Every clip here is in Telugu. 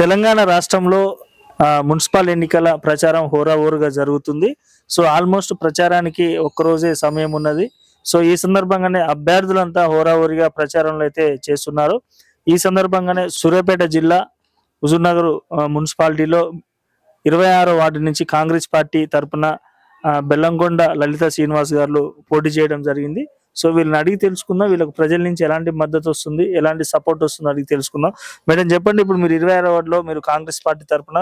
తెలంగాణ రాష్ట్రంలో మున్సిపల్ ఎన్నికల ప్రచారం హోరాహోరుగా జరుగుతుంది. సో ఆల్మోస్ట్ ప్రచారానికి ఒక్కరోజే సమయం ఉన్నది. సో ఈ సందర్భంగానే అభ్యర్థులంతా హోరాహోరీగా ప్రచారంలో అయితే చేస్తున్నారు. ఈ సందర్భంగానే సూర్యాపేట జిల్లా హుజూర్నగర్ మున్సిపాలిటీలో ఇరవై ఆరో వార్డు నుంచి కాంగ్రెస్ పార్టీ తరపున బెల్లంగొండ బెల్లంకొండ లలిత శ్రీనివాస్ గారు పోటీ చేయడం జరిగింది. సో వీళ్ళని అడిగి తెలుసుకుందాం. వీళ్ళకి ప్రజల నుంచి ఎలాంటి మద్దతు వస్తుంది ఎలాంటి సపోర్ట్ వస్తుంది అడిగి తెలుసుకుందాం. మేడం చెప్పండి ఇప్పుడు మీరు ఇరవై ఆరో వార్డులో మీరు కాంగ్రెస్ పార్టీ తరపున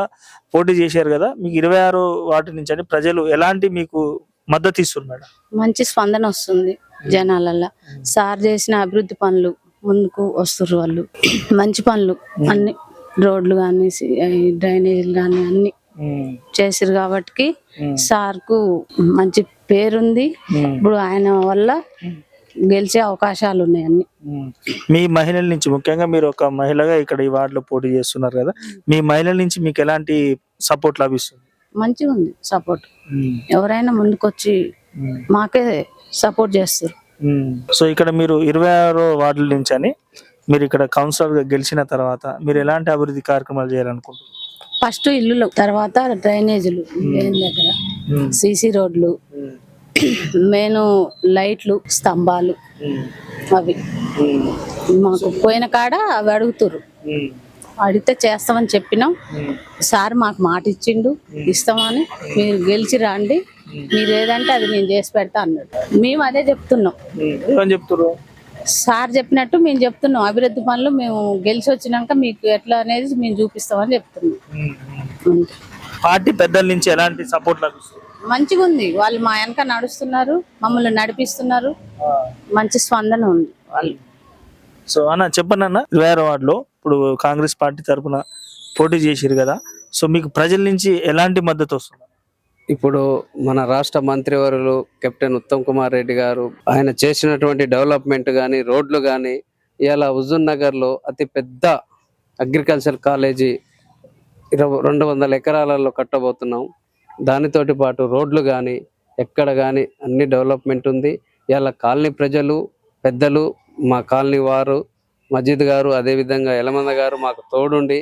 పోటీ చేశారు కదా మీకు ఇరవై ఆరో వార్డు నుంచి అని ప్రజలు ఎలాంటి మీకు మద్దతు ఇస్తున్నారు మేడం? మంచి స్పందన వస్తుంది జనాలల్లో. సార్ చేసిన అభివృద్ధి పనులు ముందుకు వస్తుర్రు వాళ్ళు. మంచి పనులు అన్ని రోడ్లు కానీ డ్రైనేజీలు కానీ అన్ని చేసిరు కాబట్టి సార్కు మంచి పేరుంది. ఇప్పుడు ఆయన వల్ల గెలిచే అవకాశాలు ఉన్నాయి అన్ని. మీ మహిళల నుంచి ముఖ్యంగా మీరు ఒక మహిళగా ఇక్కడ ఈ వార్డులో పోటీ చేస్తున్నారు కదా మీ మహిళల నుంచి మీకు ఎలాంటి సపోర్ట్ లభిస్తుంది? మంచిగా ఉంది సపోర్ట్ ఎవరైనా ముందుకొచ్చి మాకే సపోర్ట్ చేస్తారు. సో ఇక్కడ మీరు ఇరవై ఆరో వార్డుల నుంచి అని మీరు ఇక్కడ కౌన్సిలర్గా గెలిచిన తర్వాత మీరు ఎలాంటి అభివృద్ధి కార్యక్రమాలు చేయాలనుకుంటున్నారు? ఫస్ట్ ఇల్లులు తర్వాత డ్రైనేజీలు దగ్గర. సీసీ రోడ్లు మెయిన్ లైట్లు స్తంభాలు అవి. మాకు పోయిన కాడ అవి అడుగుతుర్రు. అడిగితే చేస్తామని చెప్పినాం. సార్ మాకు మాట ఇచ్చిండు ఇస్తామని మీరు గెలిచి రండి మీరు ఏదంటే అది నేను చేసి పెడతా అన్నాడు. మేము అదే చెప్తున్నాం. సార్ చెప్పినట్టు మేము చెప్తున్నాం. అభివృద్ధి పనులు మేము గెలిచి వచ్చినాక మీకు ఎట్లా అనేది మేము చూపిస్తామని చెప్తున్నాం. పార్టీ పెద్దల నుంచి ఎలాంటి సపోర్ట్ లభిస్తుంది మంచిగా ఉంది. వాళ్ళు మా వెనక నడుస్తున్నారు మమ్మల్ని నడిపిస్తున్నారు. మంచి స్పందన ఉంది వాళ్ళు. సో అన్న చెప్పండి అన్న. ఆరో వార్డులో ఇప్పుడు కాంగ్రెస్ పార్టీ తరపున పోటీ చేసిరు కదా. సో మీకు ప్రజల నుంచి ఎలాంటి మద్దతు వస్తుంది? ఇప్పుడు మన రాష్ట్ర మంత్రివర్యులు కెప్టెన్ ఉత్తమ్ కుమార్ రెడ్డి గారు ఆయన చేసినటువంటి డెవలప్మెంట్ కానీ రోడ్లు కానీ ఇవాళ హుజూర్ నగర్లో అతి పెద్ద అగ్రికల్చర్ కాలేజీ ఇరవై రెండు వందల ఎకరాలలో కట్టబోతున్నాం. దానితోటి పాటు రోడ్లు కానీ ఎక్కడ కానీ అన్ని డెవలప్మెంట్ ఉంది. ఇవాళ కాలనీ ప్రజలు పెద్దలు మా కాలనీ వారు మజీద్ గారు అదేవిధంగా యలమంద గారు మాకు తోడుండి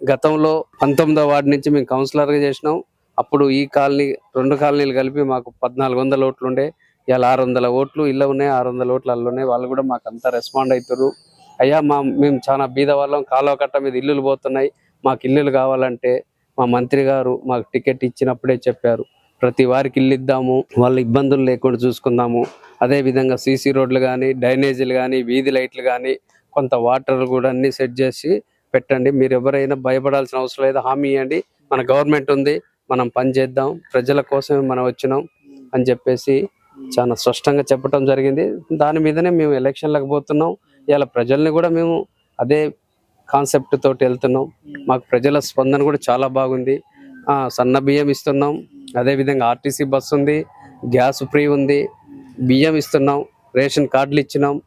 గతంలో పంతొమ్మిదో వార్డు నుంచి మేము కౌన్సిలర్గా చేసినాం. అప్పుడు ఈ కాలనీ రెండు కాలనీలు కలిపి మాకు పద్నాలుగు వందల ఓట్లు ఉండే. ఇవాళ ఆరు వందల ఓట్లు ఇల్లు ఉన్నాయి ఆరు వందల ఓట్లు అల్లు ఉన్నాయి. వాళ్ళు కూడా మాకు అంతా రెస్పాండ్ అవుతారు అయ్యా మా మేము చాలా బీద వాళ్ళం కాలువ కట్ట మీద ఇల్లులు పోతున్నాయి. మాకు ఇల్లులు కావాలంటే మా మంత్రి గారు మాకు టికెట్ ఇచ్చినప్పుడే చెప్పారు. ప్రతి వారికి ఇల్లు ఇద్దాము వాళ్ళ ఇబ్బందులు లేకుండా చూసుకుందాము. అదే విధంగా సీసీ రోడ్లు కానీ డ్రైనేజీలు కానీ వీధి లైట్లు కానీ కొంత వాటర్ కూడా అన్ని సెట్ చేసి పెట్టండి. మీరు ఎవరైనా భయపడాల్సిన అవసరం లేదు. హామీ ఇవ్వండి. మన గవర్నమెంట్ ఉంది. మనం పని చేద్దాం. ప్రజల కోసమే మనం వచ్చినాం అని చెప్పేసి చాలా స్పష్టంగా చెప్పడం జరిగింది. దాని మీదనే మేము ఎలక్షన్లకు పోతున్నాం. ఇలా ప్రజల్ని కూడా మేము అదే కాన్సెప్ట్ తోటి వెళ్తున్నాం. మాకు ప్రజల స్పందన కూడా చాలా బాగుంది. ఆ, సన్న బియ్యం ఇస్తున్నాం. అదే విధంగా ఆర్టీసీ బస్సు ఉంది. గ్యాస్ ఫ్రీ ఉంది. బియ్యం ఇస్తున్నాం. రేషన్ కార్డులు ఇచ్చినాం.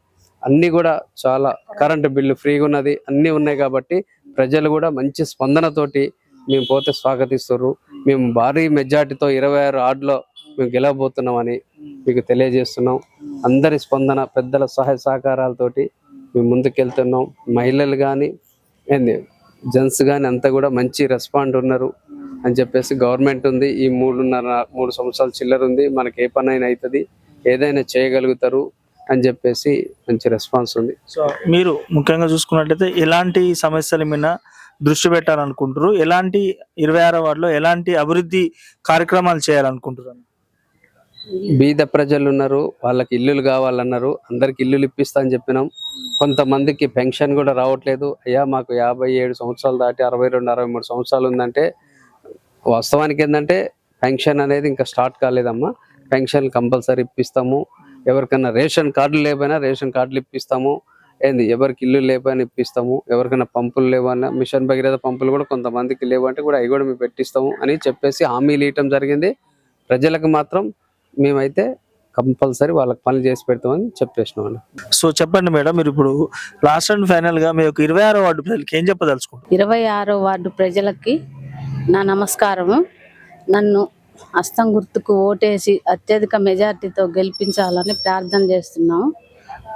అన్ని కూడా చాలా కరెంటు బిల్లు ఫ్రీగా ఉన్నది. అన్ని ఉన్నాయి కాబట్టి ప్రజలు కూడా మంచి స్పందనతోటి మేము పోతే స్వాగతిస్తారు మేము భారీ మెజార్టీతో ఇరవై ఆరు ఆర్డులో మేము గెలవబోతున్నామని మీకు తెలియజేస్తున్నాం. అందరి స్పందన పెద్దల సహాయ సహకారాలతోటి మేము ముందుకెళ్తున్నాం. మహిళలు కానీ ఏంది? జెంట్స్ కానీ అంతా కూడా మంచి రెస్పాండ్ ఉన్నారు అని చెప్పేసి గవర్నమెంట్ ఉంది. ఈ మూడున్నర మూడు సంవత్సరాలు చిల్లర ఉంది. మనకి ఏ పని అయినా అవుతుంది ఏదైనా చేయగలుగుతారు అని చెప్పేసి మంచి రెస్పాన్స్ ఉంది. సో మీరు ముఖ్యంగా చూసుకున్నట్లయితే ఎలాంటి సమస్యల మీద దృష్టి పెట్టాలనుకుంటారు ఎలాంటి ఇరవై ఆరో వార్డులో ఎలాంటి అభివృద్ధి కార్యక్రమాలు చేయాలనుకుంటున్నారు? బీద ప్రజలు ఉన్నారు వాళ్ళకి ఇల్లులు కావాలన్నారు అందరికి ఇల్లులు ఇప్పిస్తా అని చెప్పినాం. కొంతమందికి పెన్షన్ కూడా రావట్లేదు. అయ్యా మాకు యాభై ఏడు సంవత్సరాలు దాటి అరవై రెండు అరవై మూడు సంవత్సరాలు ఉందంటే వాస్తవానికి ఏంటంటే పెన్షన్ అనేది ఇంకా స్టార్ట్ కాలేదమ్మా. పెన్షన్ కంపల్సరీ ఇప్పిస్తాము. ఎవరికైనా రేషన్ కార్డులు లేకపోయినా రేషన్ కార్డులు ఇప్పిస్తాము. ఏంది ఎవరికి ఇల్లు లేపని ఇప్పిస్తాము. ఎవరికైనా పంపులు లేవన్నా మిషన్ భగీరథ పంపులు కూడా కొంతమందికి లేవంటే కూడా అవి కూడా మేము పెట్టిస్తాము అని చెప్పేసి హామీలు ఇవ్వటం జరిగింది. ప్రజలకు మాత్రం మేమైతే కంపల్సరీ వాళ్ళకి పనులు చేసి పెడతామని చెప్పేసినాం సో చెప్పండి మేడం మీరు ఇప్పుడు లాస్ట్ అండ్ ఫైనల్గా మీ యొక్క ఇరవై ఆరో వార్డు ప్రజలకి ఏం చెప్పదలుచుకుంటారు ఇరవై ఆరో వార్డు ప్రజలకి నా నమస్కారము. నన్ను హస్తం గుర్తుకు ఓటేసి అత్యధిక మెజార్టీతో గెలిపించాలని ప్రార్థన చేస్తున్నాము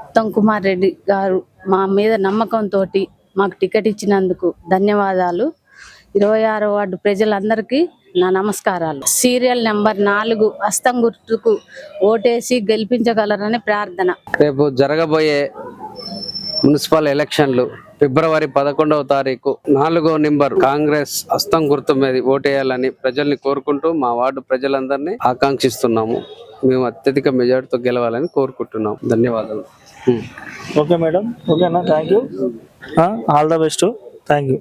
ఉత్తమ్ కుమార్ రెడ్డి గారు మా మీద నమ్మకంతో మాకు టికెట్ ఇచ్చినందుకు ధన్యవాదాలు. ఇరవై ఆరో వార్డు ప్రజలందరికీ నా నమస్కారాలు. సీరియల్ నెంబర్ నాలుగు హస్తం గుర్తుకు ఓటేసి గెలిపించగలరని ప్రార్థన. రేపు జరగబోయే మున్సిపల్ ఎలక్షన్లు ఫిబ్రవరి పదకొండవ తారీఖు నాలుగో నెంబర్ కాంగ్రెస్ హస్తం గుర్తు మీద ఓటేయాలని ప్రజల్ని కోరుకుంటూ మా వార్డు ప్రజలందరినీ ఆకాంక్షిస్తున్నాము. మేము అత్యధిక మెజార్టీతో గెలవాలని కోరుకుంటున్నాం ధన్యవాదాలు. Okay madam. ఓకేనా? Thank you all the best. Thank you